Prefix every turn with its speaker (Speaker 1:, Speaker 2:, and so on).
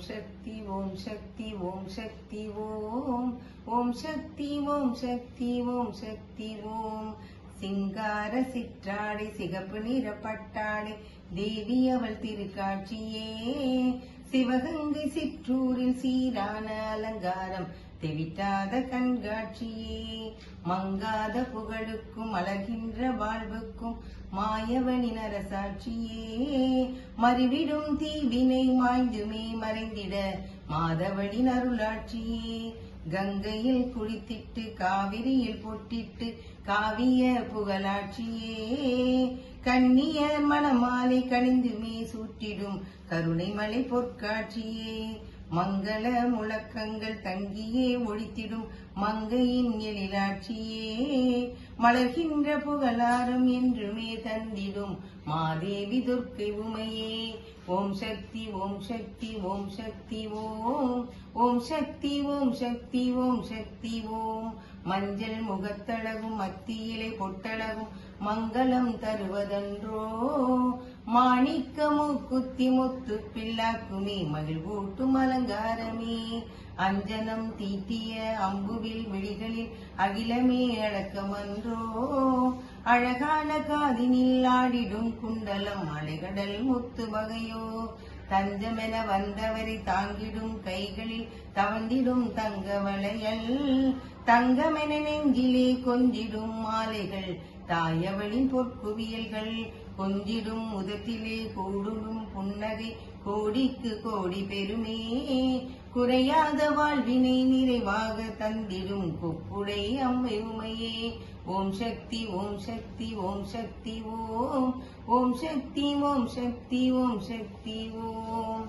Speaker 1: சக்தி ஓம் சக்தி ஓம் சக்தி ஓம். ஓம் சக்தி ஓம் சக்தி ஓம் சக்தி ஓம். சிங்கார சிற்றாடை சிகப்பு நிற பட்டாடை தேவி அவள் திருக்காட்சியே. சிவகங்கை சிற்றூரில் சீரான அலங்காரம் தெவிட்டாத கண்காட்சியே. மங்காத புகழுக்கும் அழகின்ற வாழ்வுக்கும் மாயவனின் அரசாட்சியே. மறிவிடும் தீவினை மாய்ந்துமே மறைந்திட மாதவனின் அருளாட்சியே. கங்கையில் குளித்திட்டு காவிரியில் பொட்டிட்டு காவிய புகழாட்சியே. கண்ணியர் மணமாலை கணிந்துமே சூட்டிடும் கருணை மலை பொற்காட்சியே. மங்கள முழக்கங்கள் தங்கியே ஒழித்திடும் மங்கையின் எழிலாட்சியே. மலர்கின்ற புகழாரம் என்றுமே தந்திடும் மாதேவி துர்க்கை உமையே. ஓம் சக்தி ஓம் சக்தி ஓம் சக்தி ஓம். ஓம் சக்தி ஓம் சக்தி ஓம் சக்தி ஓம். மஞ்சள் முகத்தழகும் மத்தியிலை பொட்டழகும் மங்களம் தருவதன்றோ. மாணிக்கமு குத்தி முத்து பில்லாக்குமே மகிழ்வூட்டும் அலங்காரமே. அஞ்சனம் தீட்டிய அம்புவில் விழிகளில் அகிலமே அடக்கமன்றோ. அழகான காதினில் ஆடிடும் குண்டலம் அலைகடல் முத்து வகையோ. தஞ்சமென வந்தவரை தாங்கிடும் கைகளில் தவந்திடும் தங்க வளையல். தங்கமென நெஞ்சிலே கொஞ்சிடும் மாலைகள். தாயவளின் பொற்குவியல்கள். கொஞ்சிடும் முதத்திலே கூடும் புன்னகை கோடிக்கு கோடி பெருமே. குறையாத வாழ்வினை நிறைவாக தந்திடும் கொப்புடை அம்மை உமையே. ஓம் சக்தி ஓம் சக்தி ஓம் சக்தி ஓம். ஓம் சக்தி ஓம் சக்தி ஓம் சக்தி ஓம்.